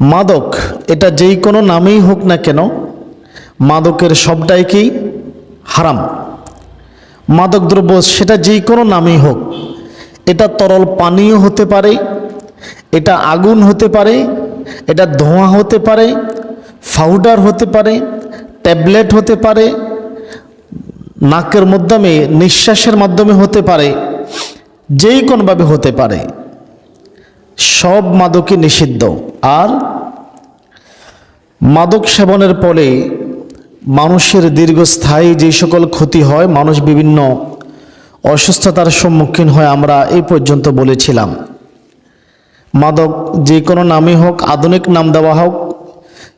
মাদক, এটা যেই কোনো নামেই হোক না কেন, মাদকের সবটাই কি? হারাম। মাদক দ্রব্য সেটা যেই কোনো নামেই হোক, এটা তরল পানীয় হতে পারে, এটা আগুন হতে পারে, এটা ধোঁয়া হতে পারে পাউডার হতে পারে ট্যাবলেট হতে পারে, নাকের মাধ্যমে, নিঃশ্বাসের মাধ্যমে হতে পারে, যেই কোনোভাবে হতে পারে। সব মাদকই নিষিদ্ধ। আর মাদক সেবনের ফলে মানুষের দীর্ঘস্থায়ী যে সকল ক্ষতি হয়, মানুষ বিভিন্ন অসুস্থতার সম্মুখীন হয় আমরা এই পর্যন্ত বলেছিলাম। মাদক যে কোনো নামই হোক, আধুনিক নাম দেওয়া হোক,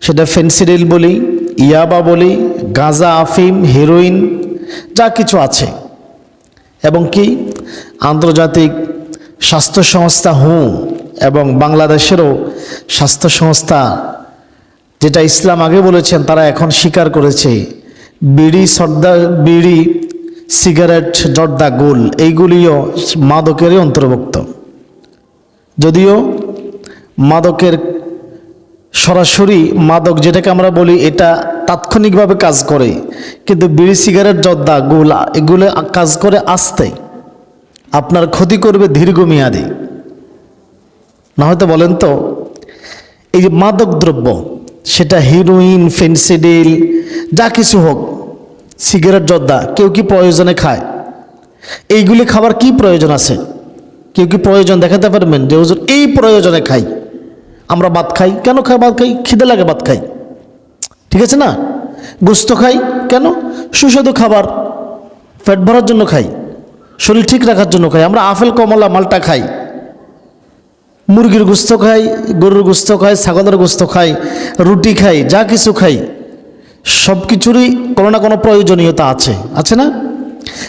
সেটা ফেন্সিডিল বলি, ইয়াবা বলি, গাঁজা, আফিম, হিরোইন, যা কিছু আছে। এবং কি? আন্তর্জাতিক স্বাস্থ্য সংস্থা হু এবং বাংলাদেশেরও স্বাস্থ্য সংস্থা যেটা ইসলাম আগে বলেছেন, তারা এখন স্বীকার করেছে। বিড়ি, সর্দা, বিড়ি, সিগারেট, জর্দা, গোল, এইগুলিও মাদকেরই অন্তর্ভুক্ত। যদিও মাদকের সরাসরি মাদক যেটাকে আমরা বলি, এটা তাৎক্ষণিকভাবে কাজ করে, কিন্তু বিড়ি, সিগারেট, জর্দা, গোল, এগুলো কাজ করে আসতে আপনার ক্ষতি করবে দীর্ঘমেয়াদী। না হয়তো বলেন তো, এই যে মাদক দ্রব্য সেটা হিরোইন ফেন্সিডিল যা কিছু হোক সিগারেট জর্দা, কেউ কি প্রয়োজনে খায়? এইগুলি খাবার কি প্রয়োজন আছে? কেউ কি প্রয়োজন দেখাতে পারবেন যে, হুজুর, এই প্রয়োজনে খাই। আমরা ভাত খাই? কেন খাই ভাত খাই? খিদে লাগে ভাত খাই। ঠিক আছে না? গোস্ত খাই? কেন? সুস্বাদু খাবার। পেট ভরার জন্য খাই। শরীর ঠিক রাখার জন্য খাই। আমরা আপেল, কমলা, মালটা খাই। মুরগির গুস্ত খাই, গরুর গুস্ত খাই, ছাগলের গোস্ত খাই, রুটি খাই, যা কিছু খাই, সব কিছুরই কোনো না কোনো প্রয়োজনীয়তা আছে। আছে না?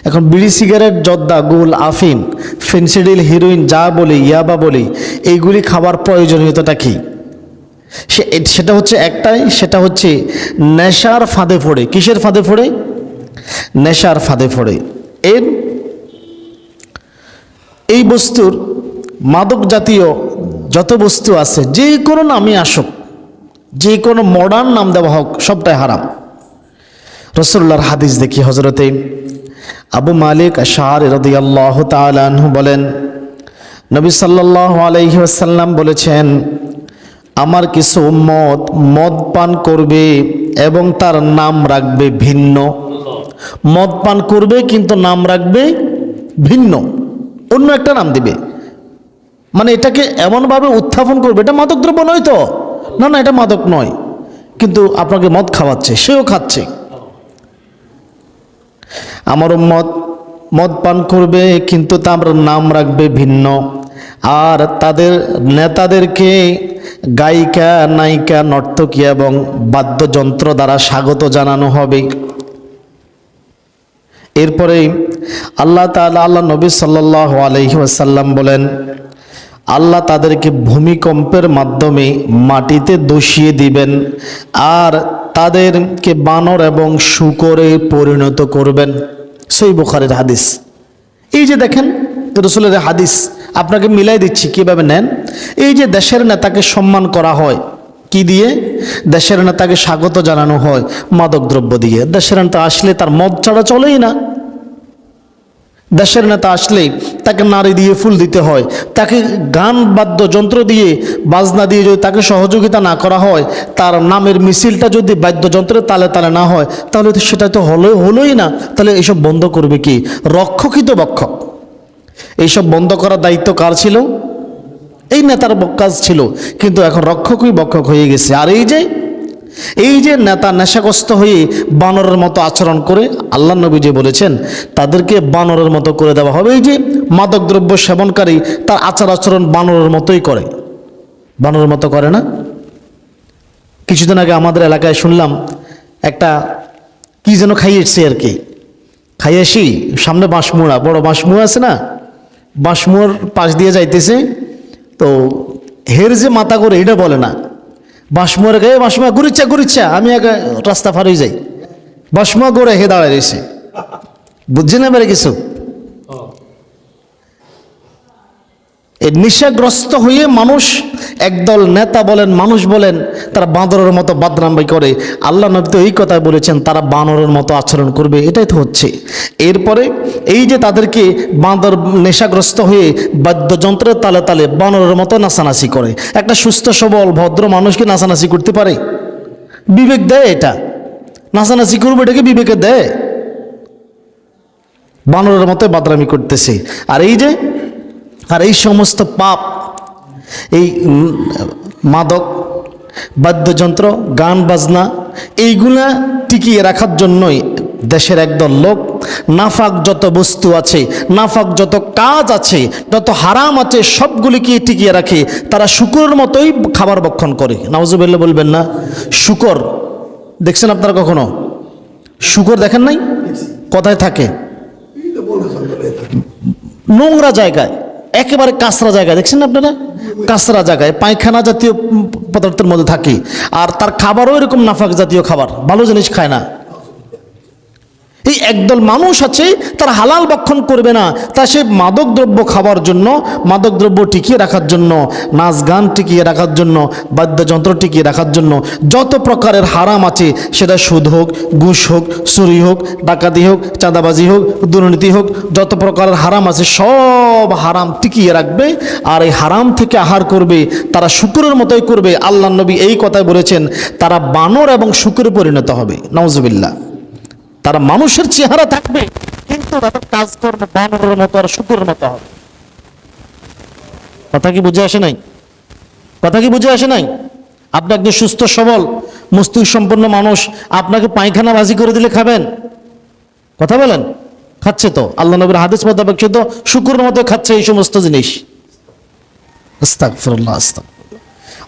এখন বিড়ি, সিগারেট, জর্দা, গোল, আফিম, ফেন্সিডিল, হিরোইন, যা বলি, ইয়াবা বলি, এইগুলি খাবার প্রয়োজনীয়তাটা কী? সে সেটা হচ্ছে একটাই, সেটা হচ্ছে নেশার ফাঁদে পড়ে। কিসের ফাঁদে পড়ে? নেশার ফাঁদে পড়ে। এর, এই বস্তুর মাদক জাতীয় যত বস্তু আছে, যে কোনো নামই আসুক, যে কোনো মডার্ন নাম দেওয়া হোক, সবটাই হারাম। রসুল্লাহর হাদিস দেখি হজরতে আবু মালিক আশার রদিয়াল্লাহ তালাহু বলেন, নবী সাল্লাহ আলাইহি আসাল্লাম বলেছেন, আমার কিছু মদ মদ পান করবে এবং তার নাম রাখবে ভিন্ন। মদ পান করবে, কিন্তু নাম রাখবে ভিন্ন। অন্য একটা নাম দিবে। মানে এটাকে এমনভাবে উত্থাপন করবে, এটা মাদক দ্রব্য নয় তো? না না, এটা মাদক নয়। কিন্তু আপনাকে মদ খাওয়াচ্ছে, সেও খাচ্ছে। আমার মদ মদ পান করবে, কিন্তু তার নাম রাখবে ভিন্ন। আর তাদের নেতাদেরকে গায়িকা, নায়িকা, নর্তকী এবং বাদ্যযন্ত্র দ্বারা স্বাগত জানানো হবে। এরপরে আল্লাহ তাআলা আল্লাহ নবী সাল্লাল্লাহু আলাইহি ওয়াসাল্লাম বলেন আল্লাহ তাদেরকে ভূমিকম্পের মাধ্যমে মাটিতে দোষিয়ে দিবেন আর তাদেরকে বানর এবং শুকরে পরিণত করবেন। সেই বুখারের হাদিস। এই যে দেখেন, রসুলের হাদিস, আপনাকে মিলাই দিচ্ছি, কীভাবে নেন? এই যে দেশের নেতাকে সম্মান করা হয়, কি দিয়ে? দেশের নেতাকে স্বাগত জানানো হয় মাদক দ্রব্য দিয়ে। দেশের নেতা আসলে তার মদ ছাড়া চলেই না। দেশের নেতা আসলেই তাকে নারী দিয়ে ফুল দিতে হয়, তাকে গান বাদ্যযন্ত্র দিয়ে বাজনা দিয়ে যদি তাকে সহযোগিতা না করা হয়, তার নামের মিছিলটা যদি বাদ্যযন্ত্রের তালে তালে না হয়, তাহলে তো সেটা তো হলো, হলোই না। তাহলে এইসব বন্ধ করবে কি? রক্ষকই তো বক্ষক এইসব বন্ধ করার দায়িত্ব কার ছিল? এই নেতার কাজ ছিল, কিন্তু এখন রক্ষকই বক্ষক হয়ে গেছে। আর এই যে এই যে নেতা নেশাগ্রস্ত হয়ে বানরের মতো আচরণ করে আল্লাহ নবী যে বলেছেন, তাদেরকে বানরের মতো করে দেওয়া হবে। এই যে মাদকদ্রব্য সেবনকারী, তার আচার আচরণ বানরের মতোই করে। বানরের মতো করে না? কিছুদিন আগে আমাদের এলাকায় শুনলাম, একটা কি যেন খাইয়েছে আর কি। খাইয়েছি সামনে বাঁশমুড়া, বড় বাঁশমুড়া আছে না? বাঁশমুড়ার পাশ দিয়ে যাইতেছে, তো হের যে মাথা করে, এটা বলে না। বাঁশমুড়ে গায়ে বাসমা ঘুরিচ্ছা ঘুরিচ্ছা আমি আগে রাস্তা ফারিয়ে যাই। বাসমা গড়ে হে দাঁড়ায় রয়েছে। বুঝছি না এবারে কিছু? এই নেশাগ্রস্ত হয়ে মানুষ, একদল নেতা বলেন, মানুষ বলেন, তারা বাঁদরের মতো বাদনাম্বাই করে। আল্লাহ নবী তো এই কথাই বলেছেন, তারা বানরের মতো আচরণ করবে, এটাই তো হচ্ছে। এরপরে এই যে তাদেরকে বাঁদর নেশাগ্রস্ত হয়ে বাদ্যযন্ত্রের তালে তালে বানরের মতো নাচানাচি করে। একটা সুস্থ, সবল, ভদ্র মানুষকে নাচানাচি করতে পারে? বিবেক দেয় এটা। নাচানাচি করবে এটাকে বিবেকে দেয়। বানরের মতো বাদরামি করতেছে। আর এই যে আর এই সমস্ত পাপ এই মাদক বাদ্যযন্ত্র গান বাজনা এইগুলা টিকিয়ে রাখার জন্যই দেশের একদল লোক নাফাক যত বস্তু আছে নাফাক যত কাজ আছে যত হারাম আছে সবগুলিকে টিকিয়ে রাখে তারা শুকুরের মতোই খাবার ভক্ষণ করে। নাওজুবিল্লা বলবেন না শুকর। দেখছেন আপনারা কখনো? শুকর দেখেন নাই? কোথায় থাকে। নোংরা জায়গায়। একেবারে কাঁচরা জায়গায়, দেখছেন আপনারা? কাঁচরা জায়গায়, পায়খানা জাতীয় পদার্থের মধ্যে থাকে। আর তার খাবারও এরকম নাফাক জাতীয় খাবার, ভালো জিনিস খায় না। এই একদল মানুষ আছে, তারা হালাল ভক্ষণ করবে না। তা সে মাদক দ্রব্য খাওয়ার জন্য, মাদক দ্রব্য টিকিয়ে রাখার জন্য, নাচ গান টিকিয়ে রাখার জন্য, বাদ্যযন্ত্র টিকিয়ে রাখার জন্য, যত প্রকারের হারাম আছে, সেটা সুদ হোক, ঘুষ হোক, চুরি হোক, ডাকাতি হোক, চাঁদাবাজি হোক, দুর্নীতি হোক, যত প্রকারের হারাম আছে, সব হারাম টিকিয়ে রাখবে। আর এই হারাম থেকে আহার করবে, তারা শুকুরের মতোই করবে। আল্লাহ নবী এই কথাই বলেছেন, তারা বানর এবং শুকুরে পরিণত হবে। নওজবিল্লা তারা মানুষের চেহারা থাকবে। কিন্তু তাদের কাজ করবে বানরের মতো আর শুকুরের মতো হবে। কথা কি বুঝে আসে নাই? কথা কি বুঝে আসে নাই? আপনি একজন সুস্থ সবল মস্তিষ্ক সম্পন্ন মানুষ আপনাকে পায়খানা বাজি করে দিলে খাবেন? কথা বলেন খাচ্ছে তো। আল্লাহ নবীর হাদিস মোতাবেক সে তো শুকুরের মতো খাচ্ছে এই সমস্ত জিনিস। আস্তাগফিরুল্লাহ আস্তাগফিরুল্লাহ।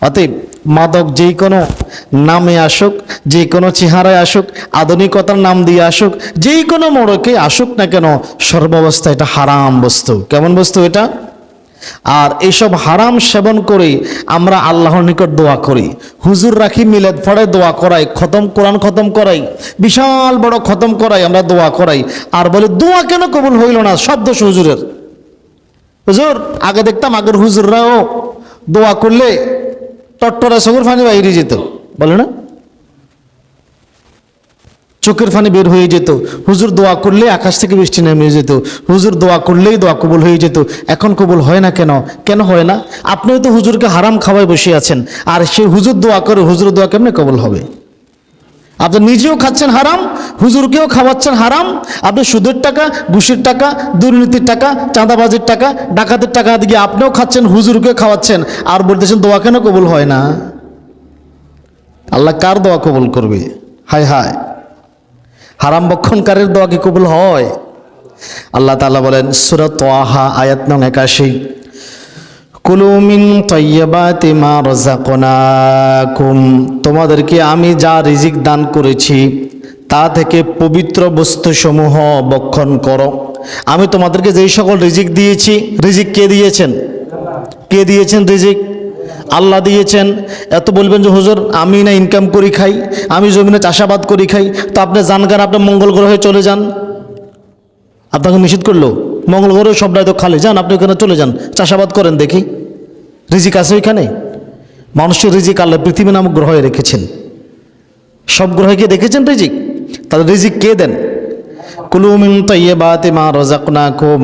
অতএব মাদক যে কোনো নামে আসুক যে কোনো চেহারায় আসুক, আধুনিকতার নাম দিয়ে আসুক যে কোনো মোড়কে আসুক না কেন, সর্বাবস্থা এটা হারাম বস্তু। কেমন বস্তু এটা? আর এইসব হারাম সেবন করে আমরা আল্লাহর নিকট দোয়া করি। হুজুর রাখি মিলেদ পড়ে দোয়া করাই, খতম কোরআন খতম করাই, বিশাল বড় খতম করাই আমরা দোয়া করাই। আর বলে, দোয়া কেন কবুল হইল না? সব দোষ হুজুরের। হুজুর, আগে দেখতাম আগের হুজুররাও দোয়া করলে টট্টরা চোখের ফানি বাইরে যেত, বলে না? চোখের ফানি বের হয়ে যেত। হুজুর দোয়া করলে আকাশ থেকে বৃষ্টি নেমে যেত। হুজুর দোয়া করলেই দোয়া কবুল হয়ে যেত। এখন কবুল হয় না কেন? কেন হয় না? আপনিও তো হুজুরকে হারাম খাওয়ায় বসে আছেন। আর সে হুজুর দোয়া করে হুজুর দোয়া কেমনে কবুল হবে? আপনি নিজেও খাচ্ছেন হারাম, হুজুরকেও খাওয়াচ্ছেন হারাম, আপনি সুদের টাকা, ঘুষের টাকা, দুর্নীতির টাকা, চাঁদাবাজির টাকা, ডাকাতের টাকা দিয়ে আপনিও খাচ্ছেন, হুজুরকেও খাওয়াচ্ছেন, আর বলতেছেন দোয়া কেন কবুল হয় না? আল্লাহ কার দোয়া কবুল করবে? হায় হায়। হারাম বক্ষণকারের দোয়া কি কবুল হয়? আল্লাহ তালা বলেন সুরত আয়াত নং একাশি। কুলু মিন তৈয়বাতি মা রাযাকনাকুম। তোমাদেরকে আমি যা রিজিক দান করেছি, তা থেকে পবিত্র বস্তুসমূহ বক্ষণ করো। আমি তোমাদেরকে যেই সকল রিজিক দিয়েছি, রিজিক কে দিয়েছেন? কে দিয়েছেন রিজিক? আল্লাহ দিয়েছেন। এত বলবেন যে, হুজুর, আমি না ইনকাম করি খাই, আমি জমিনে চাষাবাদ করি খাই, তো আপনি যান গান আপনি মঙ্গল গ্রহে চলে যান। আপনাকে নিষেধ করল? মঙ্গল গ্রহ সব তো খালি। যান, আপনি ওখানে চলে যান। চাষাবাদ করেন দেখি। রিজিক আছে ওইখানে? মানুষের রিজিক আল্লাহ পৃথিবী নামক গ্রহে রেখেছেন। সব গ্রহে গিয়ে দেখেছেন রিজিক? তাদের রিজিক কে দেন? কুলুমিন তৈবাতে মা রজাক না কুম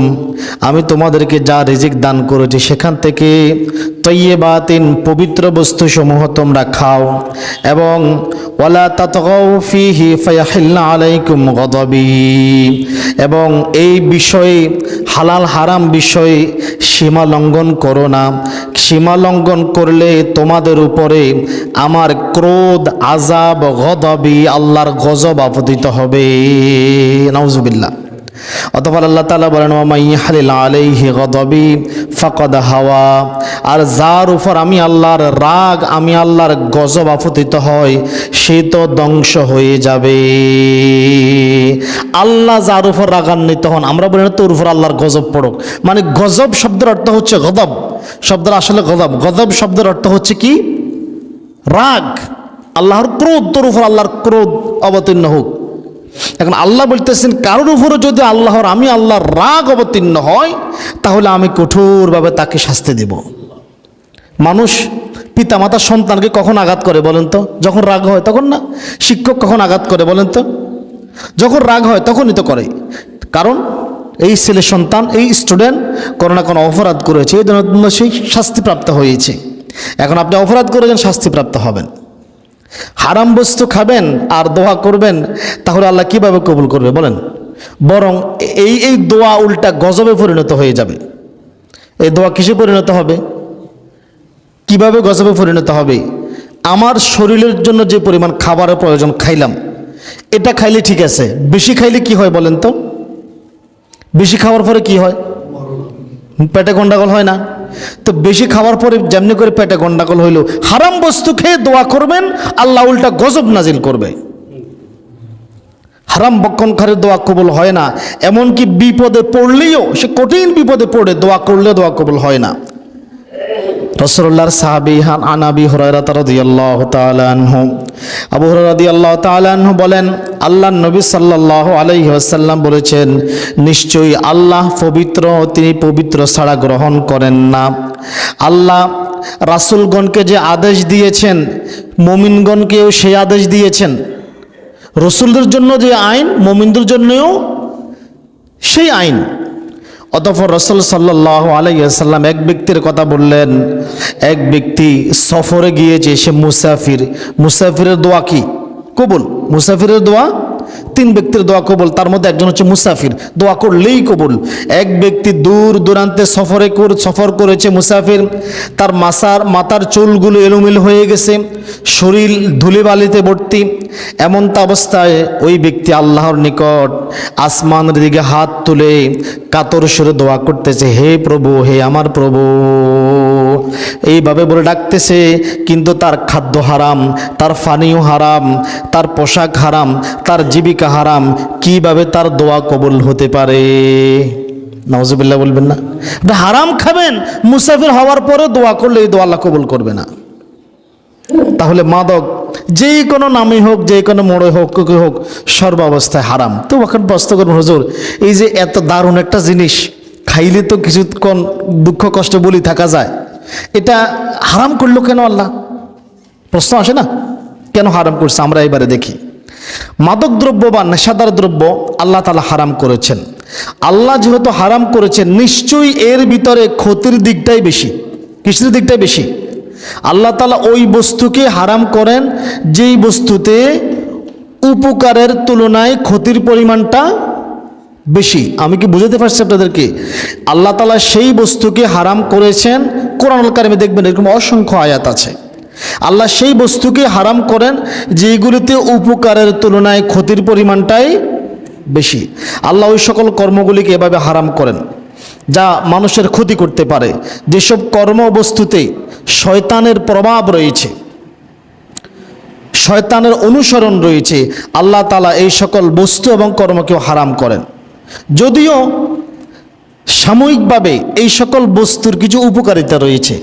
আমি তোমাদেরকে যা রিজিক দান করেছি সেখান থেকে তৈবাতিন পবিত্র বস্তুসমূহ তোমরা খাও এবং ওয়ালা ফয়াহিল্লা ফায়াহিল্লা আলাইকুম গদবি। এবং এই বিষয়ে, হালাল হারাম বিষয়ে সীমা লঙ্ঘন করো না। সীমা লঙ্ঘন করলে তোমাদের উপরে আমার ক্রোধ আজাব গদবি আল্লাহর গজব আপতিত হবে। নাউজুবিল্লাহ। অতপর আল্লাহ তালা বলেন ওমাই হালিল আলাইহি গদবি ফাকদ হাওয়া। আর যার উপর আমি আল্লাহর রাগ, আমি আল্লাহর গজব আপতিত হয় সে তো ধ্বংস হয়ে যাবে। আল্লাহ যার উপর রাগান্বিত হন, আমরা বলি না তোর উপর আল্লাহর গজব পড়ুক। মানে গজব শব্দের অর্থ হচ্ছে গদব শব্দের আসলে গদব গদব শব্দের অর্থ হচ্ছে কি? রাগ। আল্লাহর ক্রোধ, তোর উপর আল্লাহর ক্রোধ অবতীর্ণ হোক। এখন আল্লাহ বলতেছেন, কারোর উপরে যদি আল্লাহর, আমি আল্লাহর রাগ অবতীর্ণ হয় তাহলে আমি কঠোরভাবে তাকে শাস্তি দেব। মানুষ পিতামাতা সন্তানকে কখন আঘাত করে বলেন তো? যখন রাগ হয় তখন না? শিক্ষক কখন আঘাত করে বলেন তো? যখন রাগ হয় তখনই তো করে। কারণ এই ছেলে সন্তান, এই স্টুডেন্ট কোনো না কোনো অপরাধ করেছে, এই জন্য সেই শাস্তিপ্রাপ্ত হয়েছে। এখন আপনি অপরাধ করেছেন শাস্তিপ্রাপ্ত হবেন। হারাম বস্তু খাবেন আর দোয়া করবেন, তাহলে আল্লাহ কীভাবে কবুল করবে বলেন? বরং এই এই দোয়া উল্টা গজবে পরিণত হয়ে যাবে। এই দোয়া কিসে পরিণত হবে? কীভাবে গজবে পরিণত হবে? আমার শরীরের জন্য যে পরিমাণ খাবারের প্রয়োজন খাইলাম, এটা খাইলে ঠিক আছে, বেশি খাইলে কি হয় বলেন তো? বেশি খাওয়ার পরে কি হয়? পেটে গন্ডাগোল হয় না? তো বেশি খাওয়ার পরে যেমনি করে পেটে গন্ডাগোল হইল, হারাম বস্তু খেয়ে দোয়া করবেন, আল্লাহ উল্টা গজব নাজিল করবে। হারাম বক্ষণ খারে দোয়া কবল হয় না, এমনকি বিপদে পড়লেও, সে কঠিন বিপদে পড়ে দোয়া করলে দোয়া কবল হয় না। রসল্লাহর সাহাবি হান আনাবি হরাইরাত রাদিয়াল্লাহু তাআলা আবু হুরায়রা রাদিয়াল্লাহু তাআলা আনহু বলেন আল্লাহ নবী সাল্লাল্লাহু আলাইহি ওয়াসাল্লাম বলেছেন, নিশ্চয়ই আল্লাহ পবিত্র, তিনি পবিত্র ছাড়া গ্রহণ করেন না। আল্লাহ রাসূলগণকে যে আদেশ দিয়েছেন, মুমিনগণকেও সেই আদেশ দিয়েছেন। রসুলদের জন্য যে আইন, মুমিনদের জন্যও সেই আইন। অতঃপর রসুল সাল্লাহ আলাইসাল্লাম এক ব্যক্তির কথা বললেন, এক ব্যক্তি সফরে গিয়েছে, সে মুসাফির। মুসাফিরের দোয়া কি? কবুল। মুসাফিরের দোয়া তিন ব্যক্তির দোয়া কবুল, তার মধ্যে একজন হচ্ছে মুসাফির। দোয়া করলেই কবুল। এক ব্যক্তি দূর দূরান্তে সফরে সফর করেছে মুসাফির। তার মাসার মাথার চুলগুলো এলোমেলো হয়ে গেছে। শরীর ধুলিবালিতে ভর্তি। এমনটা অবস্থায় ওই ব্যক্তি আল্লাহর নিকট আসমানের দিকে হাত তুলে কাতর সুরে দোয়া করতেছে, হে প্রভু, হে আমার প্রভু। এইভাবে বলে ডাকতেছে, কিন্তু তার খাদ্য হারাম, তার পানীয় হারাম, তার পোশাক হারাম, তার জীবিকা হারাম। কীভাবে তার দোয়া কবুল হতে পারে? নওয়াজবিল্লাহ বলবেন না। হারাম খাবেন, মুসাফির হওয়ার পরে দোয়া করলে এই দোয়া আল্লাহ কবুল করবে না। তাহলে মাদক, যেই কোনো নামে হোক যে কোনো মোড়ে হোক কুকি হোক, সর্বাবস্থায় হারাম। তো এখন প্রশ্ন করবেন হুজুর, এই যে এত দারুণ একটা জিনিস, খাইলে তো কিছুক্ষণ দুঃখ, কষ্ট বলি থাকা যায়। এটা হারাম করল কেন আল্লাহ? প্রশ্ন আসে না? কেন হারাম করছে? আমরা এবারে দেখি। মাদক দ্রব্য বা নেশাদার দ্রব্য আল্লাহ তালা হারাম করেছেন। আল্লাহ যেহেতু হারাম করেছেন, নিশ্চয়ই এর ভিতরে ক্ষতির দিকটাই বেশি। কৃষির দিকটাই বেশি? আল্লাহ তালা ওই বস্তুকে হারাম করেন, যেই বস্তুতে উপকারের তুলনায় ক্ষতির পরিমাণটা বেশি। আমি কি বুঝাতে পারছি আপনাদেরকে? আল্লাহ তালা সেই বস্তুকে হারাম করেছেন। কোরআনুল কারিমে দেখবেন এরকম অসংখ্য আয়াত আছে। আল্লাহ সেই বস্তুকে হারাম করেন যেগুলিতে উপকারের তুলনায় ক্ষতির পরিমাণটাই বেশি। আল্লাহ ওই সকল কর্মগুলিকে এভাবে হারাম করেন, যা মানুষের ক্ষতি করতে পারে। যেসব কর্মবস্তুতে শয়তানের প্রভাব রয়েছে, শয়তানের অনুসরণ রয়েছে, আল্লাহ তালা এই সকল বস্তু এবং কর্মকেও হারাম করেন। যদিও সাময়িকভাবে এই সকল বস্তুর কিছু উপকারিতা রয়েছে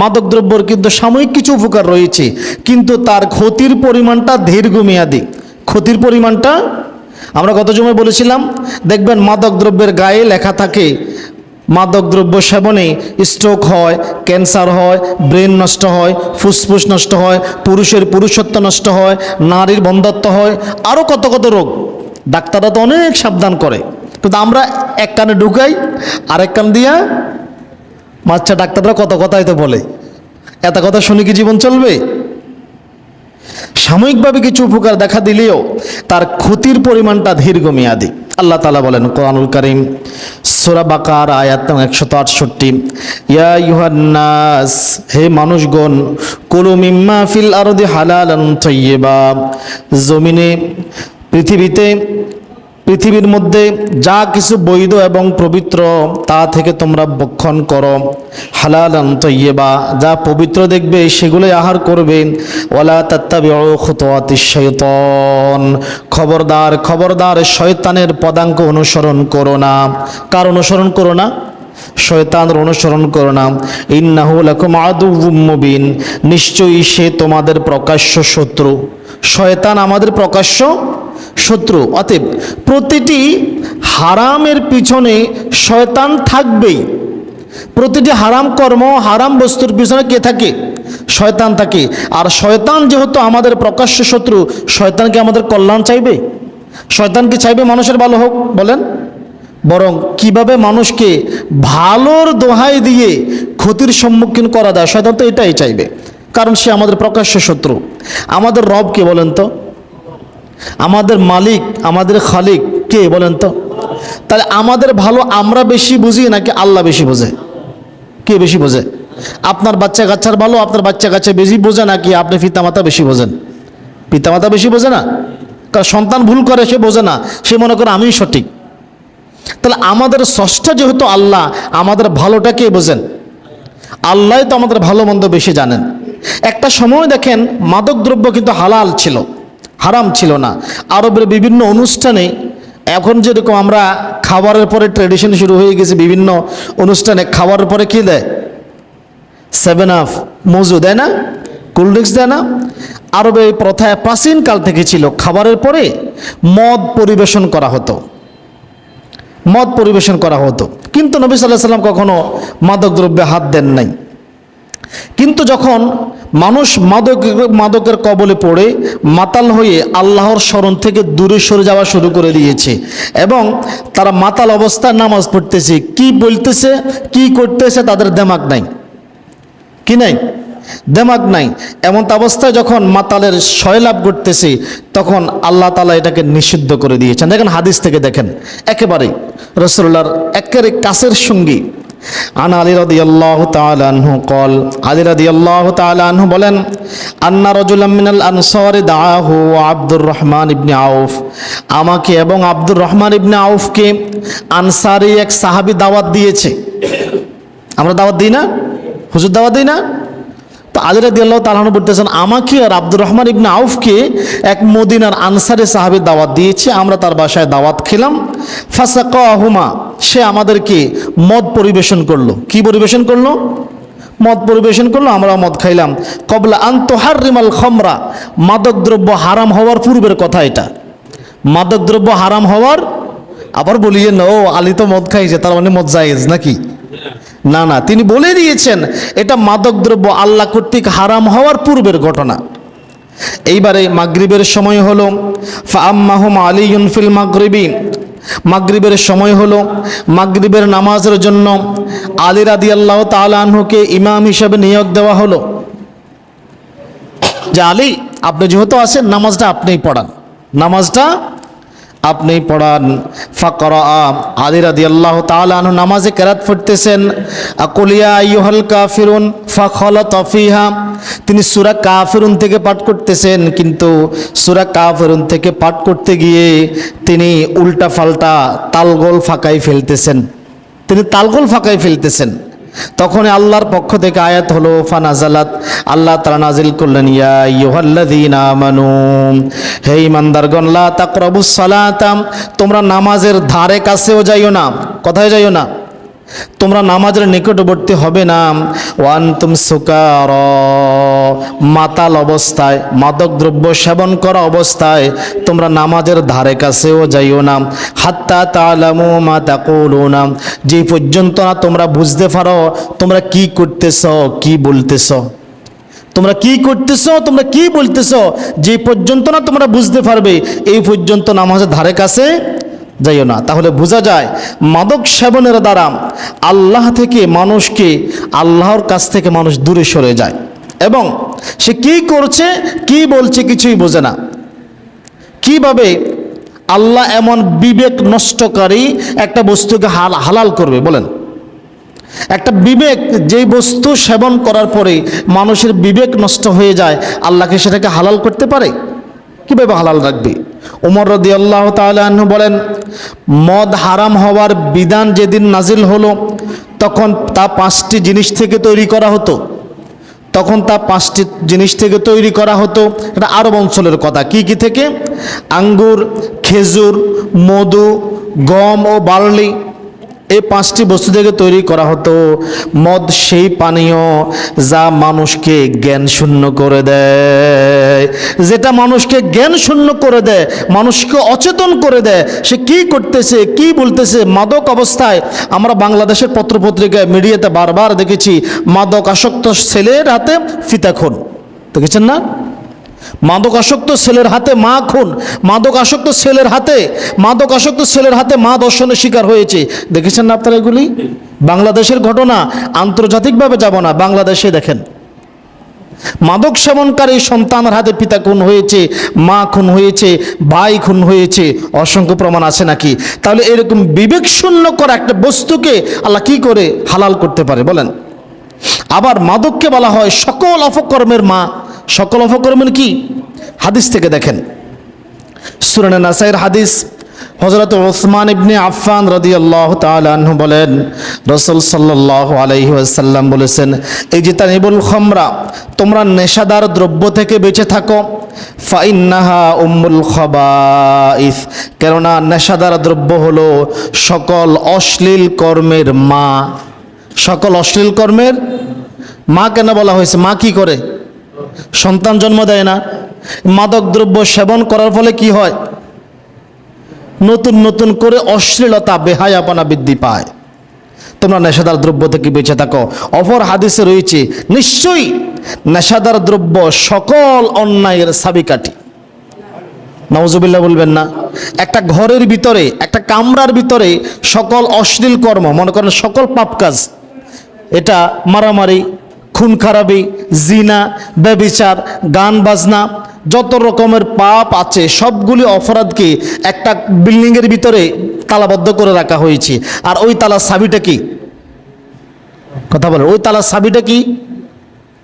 মাদকদ্রব্যর কিন্তু সাময়িক কিছু উপকার রয়েছে, কিন্তু তার ক্ষতির পরিমাণটা দীর্ঘমেয়াদী। ক্ষতির পরিমাণটা আমরা গত সময় বলেছিলাম, দেখবেন মাদকদ্রব্যের গায়ে লেখা থাকে, মাদকদ্রব্য সেবনে স্ট্রোক হয় ক্যান্সার হয় ব্রেন নষ্ট হয়, ফুসফুস নষ্ট হয়, পুরুষের পুরুষত্ব নষ্ট হয়, নারীর বন্ধত্ব হয় আরও কত কত রোগ। ডাক্তাররা তো অনেক সাবধান করে, কিন্তু আমরা এক কানে ঢুকাই, আরেক কান দিয়া বাচ্চা ডাক্তাররা কত কথাই তো বলে। এত কথা শুনে কি জীবন চলবে? সাময়িকভাবে কিছু উপকার দেখা দিলেও তার ক্ষতির পরিমাণটা দীর্ঘমেয়াদী। আল্লাহ তালা বলেন, কোরআনুল করিম, সোরা বাকার, আয়াত একশত আটষট্টি, ইয়া ইউহান্নাস হে মানুষগণ, কুলু মিম্মা ফিল আরদি হালালান তৈয়বা জমিনে, পৃথিবীতে পৃথিবীর মধ্যে যা কিছু বৈধ এবং পবিত্র, তা থেকে তোমরা বক্ষণ করো। হালালান তৈয়বা, যা পবিত্র দেখবে, সেগুলোই আহার করবে। ওলা শাইতান, খবরদার খবরদার শয়তানের পদাঙ্ক অনুসরণ করো না। কার অনুসরণ করো না? শয়তানের অনুসরণ করো না। ইন্নাহু লাকুম নিশ্চয়ই সে তোমাদের প্রকাশ্য শত্রু। শয়তান আমাদের প্রকাশ্য শত্রু। অতএব প্রতিটি হারামের পিছনে শয়তান থাকবেই। প্রতিটি হারাম কর্ম, হারাম বস্তুর পিছনে কে থাকে? শয়তান থাকে। আর শয়তান যেহেতু আমাদের প্রকাশ্য শত্রু শয়তানকে আমাদের কল্যাণ চাইবে? শয়তান কি চাইবে মানুষের ভালো হোক? বলেন। বরং কীভাবে মানুষকে ভালোর দোহাই দিয়ে ক্ষতির সম্মুখীন করা যায়, শয়তান তো এটাই চাইবে। কারণ সে আমাদের প্রকাশ্য শত্রু। আমাদের রব কে বলেন তো? আমাদের মালিক, আমাদের খালিক কে বলেন তো? তাহলে আমাদের ভালো আমরা বেশি বুঝি নাকি আল্লাহ বেশি বোঝে? কে বেশি বোঝে? আপনার বাচ্চা কাচ্চার ভালো, আপনার বাচ্চা কাচ্চা বেশি বোঝে নাকি আপনি পিতামাতা বেশি বোঝেন? পিতামাতা বেশি বোঝে না? কারণ সন্তান ভুল করে, সে বোঝে না। সে মনে করে আমিই সঠিক। তাহলে আমাদের ষষ্ঠ যেহেতু আল্লাহ, আমাদের ভালোটা কে বোঝেন? আল্লাহ তো আমাদের ভালো মন্দ বেশি জানেন। একটা সময় দেখেন মাদকদ্রব্য কিন্তু হালাল ছিল। হারাম ছিল না। আরবের বিভিন্ন অনুষ্ঠানে এখন যেরকম আমরা খাবারের পরে ট্রেডিশন শুরু হয়ে গেছে, বিভিন্ন অনুষ্ঠানে খাবারের পরে কি দেয়? সেভেন আপ মজু দেয় না? কোল্ড ড্রিঙ্কস দেয় না? আরবে এই প্রথায় প্রাচীনকাল থেকে ছিল, খাবারের পরে মদ পরিবেশন করা হতো। মদ পরিবেশন করা হতো। কিন্তু নবী সাল্লাহ সাল্লাম কখনো মাদক দ্রব্যে হাত দেন নাই। কিন্তু যখন মানুষ মাদক, মাদকের কবলে পড়ে, মাতাল হয়ে আল্লাহর স্মরণ থেকে দূরে সরে যাওয়া শুরু করে দিয়েছে এবং তারা মাতাল অবস্থায় নামাজ পড়তেছে, কি বলতেছে, কি করতেছে তাদের দেমাগ নাই। কি নাই? দেমাগ নাই। এমন অবস্থায় যখন মাতালের শয়লাভ করতেছে তখন আল্লাহ তালা এটাকে নিষিদ্ধ করে দিয়েছেন। দেখেন হাদিস থেকে দেখেন, একেবারে রসুল্লাহর একেবারে কাছের সঙ্গী। আনা আলী রদি আল্লাহ তালু কল আলী রদি আল্লাহ তালু বলেন আন্না রজুল মিনাল আনসর দাহু আব্দুর রহমান ইবনে আউফ আমাকে এবং আব্দুর রহমান ইবনে আউফকে আনসারি এক সাহাবি দাওয়াত দিয়েছে। আমরা দাওয়াত দিই না? হুজুর দাওয়াত দিই না? তো আলিরা দিয়াল্লাহ তালাহন বলতেছেন, আমাকে আর আব্দুর রহমান ইবনে আউফকে এক মদিনার আনসারে সাহাবের দাওয়াত দিয়েছে, আমরা তার বাসায় দাওয়াত খেলাম। ফাসাক আহুমা সে আমাদেরকে মদ পরিবেশন করল। কি পরিবেশন করল? মদ পরিবেশন করল আমরা মদ খাইলাম। কবলা আন্তহার রিমাল খমরা, মাদকদ্রব্য হারাম হওয়ার পূর্বের কথা এটা। মাদকদ্রব্য হারাম হওয়ার, আবার বলি যে ও, আলী তো মদ খাইছে, তার মানে মদ জায়েজ নাকি? না না, তিনি বলে দিয়েছেন, এটা মাদকদ্রব্য আল্লাহ কর্তৃক হারাম হওয়ার পূর্বের ঘটনা। এইবারে মাগরিবের সময় হলো ফাম্মাহুম আলী ফিল মাগরিবি। মাগরিবের সময় হলো, মাগরিবের নামাজের জন্য আলী রাদি আল্লাহ তালাহুকে ইমাম হিসাবে নিয়োগ দেওয়া হলো। যে আলী, আপনি যেহেতু আছেন, নামাজটা আপনিই পড়ান। নামাজটা আপনি পড়ান। ফাকরা আদির আদি আল্লাহ তালাহ নামাজে কেরাত পড়তেছেন। আকুলিয়া ইহল কাফিরুন ফখল তফিহা তিনি সুরা কাফিরুন থেকে পাঠ করতেছেন, কিন্তু সুরা কাফিরুন থেকে পাঠ করতে গিয়ে তিনি উল্টা ফাল্টা তালগোল ফাঁকাই ফেলতেছেন। তিনি তালগোল ফাঁকাই ফেলতেছেন। তখন আল্লাহর পক্ষ থেকে আয়াত হলো, ফানাজালাত, আল্লাহ তারা নাজিল করলেন, ইয়া ইয়ুহাল্লাযীনা আমানু, হে ইমানদারগণ লা তাকরাবুস সালাতাম তোমরা নামাজের ধারে কাছেও যাইও না, কোথায় যাইও না? তোমরা নামাজের নিকটবর্তী হবে না। ওয়ান তুম সুকার। মাতাল অবস্থায় মাদক দ্রব্য সেবন করা অবস্থায় তোমরা নামাজের ধারে কাছেও যাইও না। হাত্তা তালামু মা তাকুলু না যে পর্যন্ত না তোমরা বুঝতে পারো তোমরা কি করতেছ, কি বলতেছ। তোমরা কি করতেছ, তোমরা কি বলতেছ, যে পর্যন্ত না তোমরা বুঝতে পারবে, এই পর্যন্ত নামাজের ধারে কাছে যাইও না। তাহলে বোঝা যায় মাদক সেবনের দ্বারা আল্লাহ থেকে মানুষকে, আল্লাহর কাছ থেকে মানুষ দূরে সরে যায়। এবং সে কি করছে, কি বলছে কিছুই বোঝে না। কীভাবে আল্লাহ এমন বিবেক নষ্টকারী একটা বস্তুকে হাল, হালাল করবে বলেন। একটা বিবেক, যেই বস্তু সেবন করার পরে মানুষের বিবেক নষ্ট হয়ে যায়, আল্লাহকে সেটাকে হালাল করতে পারে? কীভাবে হালাল রাখবে? উমর রদি আল্লাহ তালু বলেন, মদ হারাম হওয়ার বিধান যেদিন নাজিল হলো, তখন তা পাঁচটি জিনিস থেকে তৈরি করা হতো। তখন তা পাঁচটি জিনিস থেকে তৈরি করা হতো। এটা আরব অঞ্চলের কথা। কি কি থেকে? আঙ্গুর, খেজুর, মধু, গম ও বার্লি। এই পাঁচটি বস্তু থেকে তৈরি করা হতো। মদ, সেই পানীয় যা মানুষকে জ্ঞান শূন্য করে দেয়। যেটা মানুষকে জ্ঞান শূন্য করে দেয়, মানুষকে অচেতন করে দেয়, সে কি করতেছে, কি বলতেছে, মাদক অবস্থায়। আমরা বাংলাদেশের পত্রপত্রিকায়, মিডিয়াতে বারবার দেখেছি মাদক আসক্ত ছেলের হাতে ফিতা খুন। দেখেছেন না? মাদক আসক্ত ছেলের হাতে মা খুন মাদক আসক্ত ছেলের হাতে মাদক আসক্ত ছেলের হাতে মা দর্শনের শিকার হয়েছে। দেখেছেন না আপনারা এগুলি? বাংলাদেশের ঘটনা, আন্তর্জাতিকভাবে যাব না, বাংলাদেশে দেখেন। মাদক সেবনকারী সন্তানের হাতে পিতা খুন হয়েছে, মা খুন হয়েছে, ভাই খুন হয়েছে, অসংখ্য প্রমাণ আছে নাকি? তাহলে এরকম বিবেক শূন্য করা একটা বস্তুকে আল্লাহ কি করে হালাল করতে পারে বলেন? আবার মাদককে বলা হয় সকল অপকর্মের মা। সকল অপকর্মের কি? হাদিস থেকে দেখেন। সুরানে নাসাইর হাদিস হজরত ওসমান ইবনে আফফান রাদিয়াল্লাহু তাআলা আনহু বলেন, রসুল সাল্লাল্লাহু আলাইহি ওয়াসাল্লাম বলেছেন, এই যে তানিবুল খমরা, তোমরা নেশাদার দ্রব্য থেকে বেঁচে থাকো, ফাইন্নাহা উম্মুল খাবাইস, কেননা নেশাদার দ্রব্য হলো সকল অশ্লীল কর্মের মা। সকল অশ্লীল কর্মের মা কেন বলা হয়েছে? মা কি করে? সন্তান জন্ম দেয় না। মাদক দ্রব্য সেবন করার ফলে কি হয়? নতুন নতুন করে অশ্লীলতা, বেহায়াপনা বৃদ্ধি পায়। তোমরা নেশাদার দ্রব্য থেকে বেঁচে থাকো। অপর হাদিসে রয়েছে, নিশ্চয়ই নেশাদার দ্রব্য সকল অন্যায়ের সাবিকাঠি। নওজুবিল্লাহ বলবেন না। একটা ঘরের ভিতরে, একটা কামরার ভিতরে সকল অশ্লীল কর্ম, মনে করেন সকল পাপ কাজ, এটা মারামারি খুন খারাপি, জিনা, ব্যবিচার, গান বাজনা, যত রকমের পাপ আছে, সবগুলি অপরাধকে একটা বিল্ডিংয়ের ভিতরে তালাবদ্ধ করে রাখা হয়েছে। আর ওই তালার চাবিটা কি? কথা বলে, ওই তালার সাবিটা কি?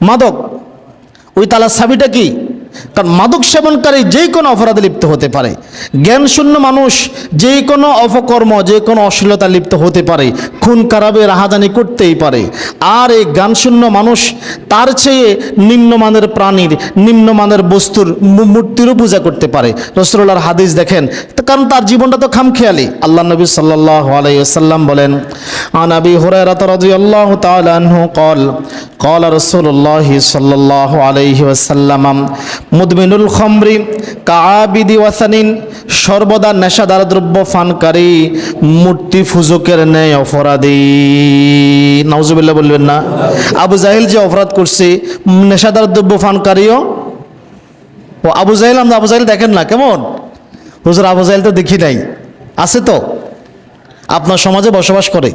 মাদক। ওই তালার সাবিটা কি? কারণ মাদক সেবনকারী যে কোনো অপরাধে লিপ্ত হতে পারে জ্ঞান শূন্য মানুষ যে কোনো অপকর্ম যে কোনো অশ্লীলতা লিপ্ত হতে পারে খুন কারাবে রাহাজানি করতেই পারে আর এই জ্ঞান শূন্য মানুষ তার চেয়ে নিম্নমানের প্রাণীর নিম্নমানের বস্তুর মূ- মূর্তিরও পূজা করতে পারে রসুল্লাহর হাদিস দেখেন তো কারণ তার জীবনটা তো খামখেয়ালি আল্লাহ নবী সাল্লাহ আলাইসাল্লাম বলেন আনাবি হুরায়রাত রাদিয়াল্লাহু তাআলা আনহু قال قال رسول الله صلى الله عليه وسلم মুদমিনুল খমরি কাআবিদি ওয়াসানিন সর্বদা নেশাদার দ্রব্য ফানকারী মূর্তি ফুজুকের ন্যায় অপরাধী। নাউজুবিল্লাহ বলবেন না। আবু জাহিল যে অপরাধ করছে, নেশাদার দ্রব্য ফানকারীও ও আবু জাহিল, আমরা আবু জাহিল দেখেন না, কেমন? হুজুর, আবু জাহিল তো দেখি নাই। আছে তো? আপনার সমাজে বসবাস করে।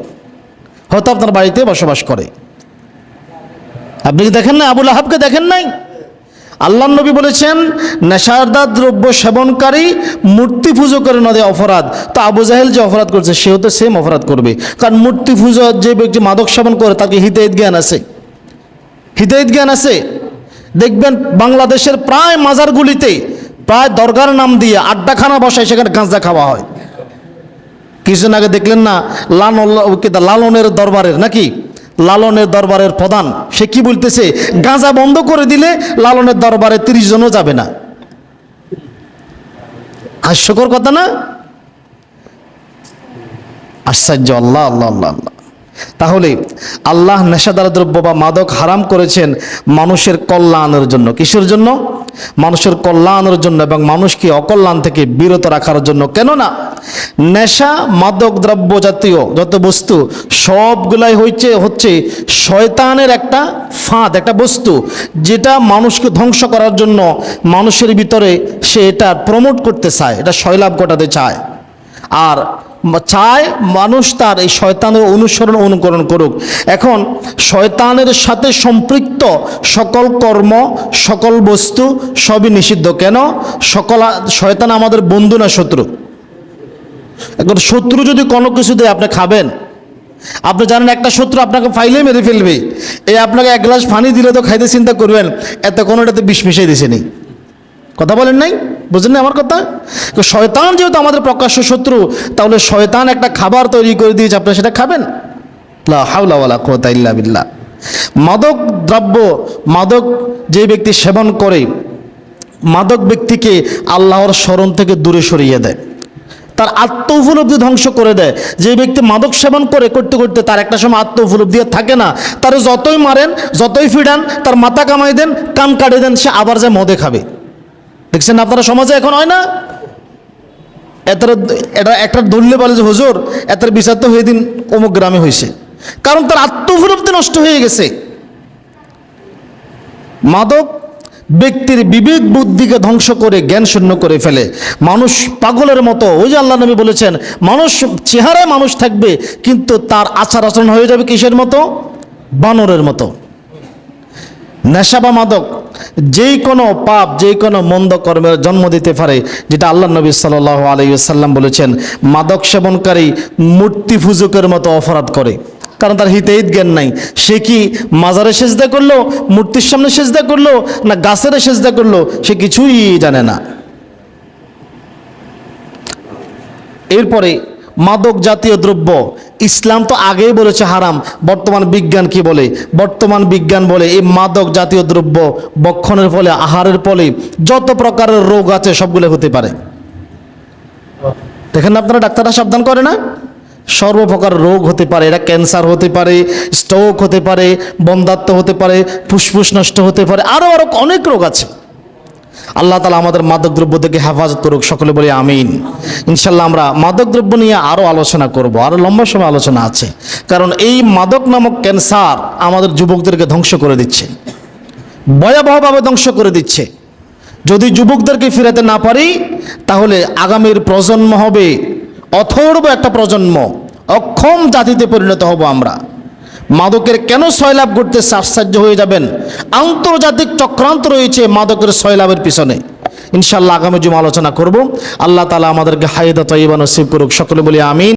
হয়তো আপনার বাড়িতে বসবাস করে। আপনি কি দেখেন না? আবুল আহাবকে দেখেন নাই? আল্লাহ নবী বলেছেন নেশাদার দ্রব্য সেবনকারী মূর্তি পুজো করে নদে অপরাধ। তো আবু জাহেল যে অপরাধ করছে, সেও তো সেম অপরাধ করবে। কারণ মূর্তি পুজো যে ব্যক্তি মাদক সেবন করে, তাকে হিতায়ত জ্ঞান আছে। হিতায়ত জ্ঞান আছে। দেখবেন বাংলাদেশের প্রায় মাজারগুলিতে প্রায় দরগার নাম দিয়ে আড্ডাখানা বসায় সেখানে গাঁজা খাওয়া হয়। কিছুদিন আগে দেখলেন না, লালন লালনের দরবারের নাকি? লালনের দরবারের প্রধান। সে কি বলতেছে? গাঁজা বন্ধ করে দিলে লালনের দরবারে তিরিশ জনও যাবে না। হাস্যকর কথা না? আশ্চর্য। আল্লাহ আল্লাহ আল্লাহ আল্লাহ। তাহলে আল্লাহ নেশাদার দ্রব্য বা মাদক হারাম করেছেন মানুষের কল্যাণের জন্য, কিসের জন্য? মানুষের কল্যাণের জন্য এবং মানুষকে অকল্যাণ থেকে বিরত রাখার জন্য। কেননা, নেশা, মাদক দ্রব্য জাতীয় যত বস্তু, সবগুলাই হচ্ছে হচ্ছে শয়তানের একটা ফাঁদ, একটা বস্তু, যেটা মানুষকে ধ্বংস করার জন্য মানুষের ভিতরে সে এটা প্রমোট করতে চায়, এটা শৈলাভ ঘটাতে চায়। আর চায় মানুষ তার এই শয়তানের অনুসরণ অনুকরণ করুক। এখন শয়তানের সাথে সম্পৃক্ত সকল কর্ম, সকল বস্তু সবই নিষিদ্ধ। কেন? সকল শয়তান আমাদের বন্ধু না শত্রু। এখন শত্রু যদি কোনো কিছু দেয়, আপনি খাবেন। আপনি জানেন একটা শত্রু আপনাকে ফাইলে মেরে ফেলবে। এই আপনাকে এক গ্লাস পানি দিলে তো খাইতে চিন্তা করবেন এত এটাতে বিষ মিশিয়ে দিছেনি কথা বলেন নাই? বুঝলেন না আমার কথা? শয়তান যেহেতু আমাদের প্রকাশ্য শত্রু, তাহলে শয়তান একটা খাবার তৈরি করে দিয়েছে আপনি সেটা খাবেন? লা হাওলা ওয়ালা ইল্লা বিল্লাহ। মাদক দ্রব্য, মাদক যে ব্যক্তি সেবন করে, মাদক ব্যক্তিকে আল্লাহর স্মরণ থেকে দূরে সরিয়ে দেয়। তার আত্ম উপলব্ধি ধ্বংস করে দেয়। যে ব্যক্তি মাদক সেবন করে, করতে করতে তার একটা সময় আত্ম উপলব্ধি থাকে না। তার যতই মারেন, যতই ফিডান, তার মাথা কামাই দেন, কান কাটে দেন, সে আবার যায় মদে খাবে। দেখছেন আপনারা সমাজে এখন হয় না? এটার এটা একটা ধরলে বলে যে, হুজুর, এটার বিচার তো হয়ে দিন অমুক গ্রামে হয়েছে কারণ তার আত্মউপলব্ধি নষ্ট হয়ে গেছে। মাদক ব্যক্তির বিবেক বুদ্ধিকে ধ্বংস করে জ্ঞান শূন্য করে ফেলে। মানুষ পাগলের মতো, ওই যে আল্লাহ নবী বলেছেন, মানুষ চেহারায় মানুষ থাকবে, কিন্তু তার আচার আচরণ হয়ে যাবে কিসের মতো? বানরের মতো। নেশা বা মাদক যেই কোনো পাপ, যেই কোনো মন্দ কর্মের জন্ম দিতে পারে, যেটা আল্লাহ নবী সাল আলাইসাল্লাম বলেছেন, মাদক সেবনকারী মূর্তি ফুজুকের মতো অপরাধ করে। কারণ তার হিতে হিত জ্ঞান নাই। সে কি মাজারে সেজদা করল, মূর্তির সামনে সেজদা করল, না গাছের সেজদা করল, সে কিছুই জানে না। এরপরে মাদক জাতীয় দ্রব্য। ইসলাম তো আগেই বলেছে হারাম। বর্তমান বিজ্ঞান কি বলে? বর্তমান বিজ্ঞান বলে এই মাদক জাতীয় দ্রব্য বক্ষণের ফলে, আহারের ফলে, যত প্রকারের রোগ আছে সবগুলো হতে পারে। দেখেন আপনারা, ডাক্তাররা সাবধান করে না? সর্বপ্রকার রোগ হতে পারে এটা ক্যান্সার হতে পারে স্ট্রোক হতে পারে, বন্ধাত্ম হতে পারে, ফুসফুস নষ্ট হতে পারে আরও আরও অনেক রোগ আছে। আল্লাহ তালা আমাদের মাদক দ্রব্য থেকে হেফাজত করুক, সকলে বলি আমিন। ইনশাল্লাহ আমরা মাদক দ্রব্য নিয়ে আরও আলোচনা করব আরও লম্বা সময় আলোচনা আছে। কারণ এই মাদক নামক ক্যান্সার আমাদের যুবকদেরকে ধ্বংস করে দিচ্ছে। ভয়াবহভাবে ধ্বংস করে দিচ্ছে। যদি যুবকদেরকে ফিরাতে না পারি, তাহলে আগামীর প্রজন্ম হবে অথর্ব একটা প্রজন্ম। অক্ষম জাতিতে পরিণত হব আমরা। মাদকের কেন সয়লাভ করতে আশ্চর্য হয়ে যাবেন? আন্তর্জাতিক চক্রান্ত রয়েছে মাদকের সয়লাভের পিছনে। ইনশাল্লাহ আগামী জুম আলোচনা করব। আল্লাহ তালা আমাদেরকে হায়দা তৈবা নসিব করুক। সকলে বলি আমিন।